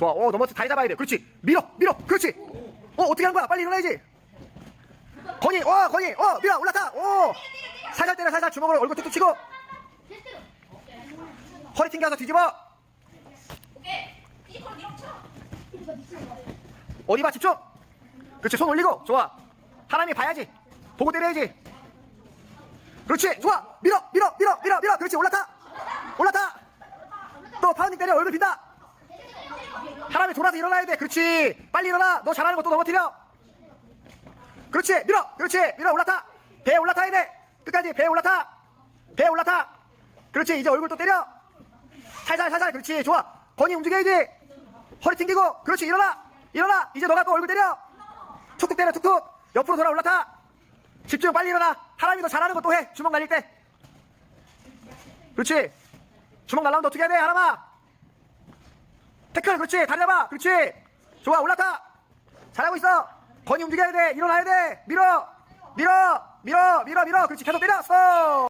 좋아. 어, 넘어져 다리 잡아야 돼. 그렇지. 밀어, 밀어. 그렇지. 어, 어떻게 하는 거야? 빨리 일어나야지. 건이, 어, 건이, 어, 밀어, 올라타. 오. 살살 때려, 살살 주먹으로 얼굴 툭툭 치고. 허리 튕겨서 뒤집어. 어디 봐, 집중. 그렇지, 손 올리고. 좋아. 하나님 봐야지. 보고 때려야지. 그렇지, 좋아. 밀어, 밀어, 밀어, 밀어, 밀어. 그렇지, 올라타. 올라타. 또 파운딩 때려, 얼굴 빈다. 사람이 돌아서 일어나야 돼. 그렇지. 빨리 일어나. 너 잘하는 거또 넘어뜨려. 그렇지. 밀어. 그렇지. 밀어. 올라타. 배에 올라타야 돼. 끝까지 배에 올라타. 배에 올라타. 그렇지. 이제 얼굴 또 때려. 살살 살살. 그렇지. 좋아. 건이 움직여야지. 허리 튕기고. 그렇지. 일어나. 일어나. 이제 너가 또 얼굴 때려. 툭툭 때려. 툭툭. 옆으로 돌아 올라타. 집중. 빨리 일어나. 하람이 너 잘하는 거또 해. 주먹 날릴 때. 그렇지. 주먹 날라오면 어떻게 해야 돼? 하람아. 태클 그렇지. 다리 잡아 그렇지. 좋아 올라타. 잘하고 있어. 건이 움직여야 돼. 일어나야 돼. 밀어. 밀어. 밀어. 밀어. 밀어. 그렇지. 계속 때려 스톱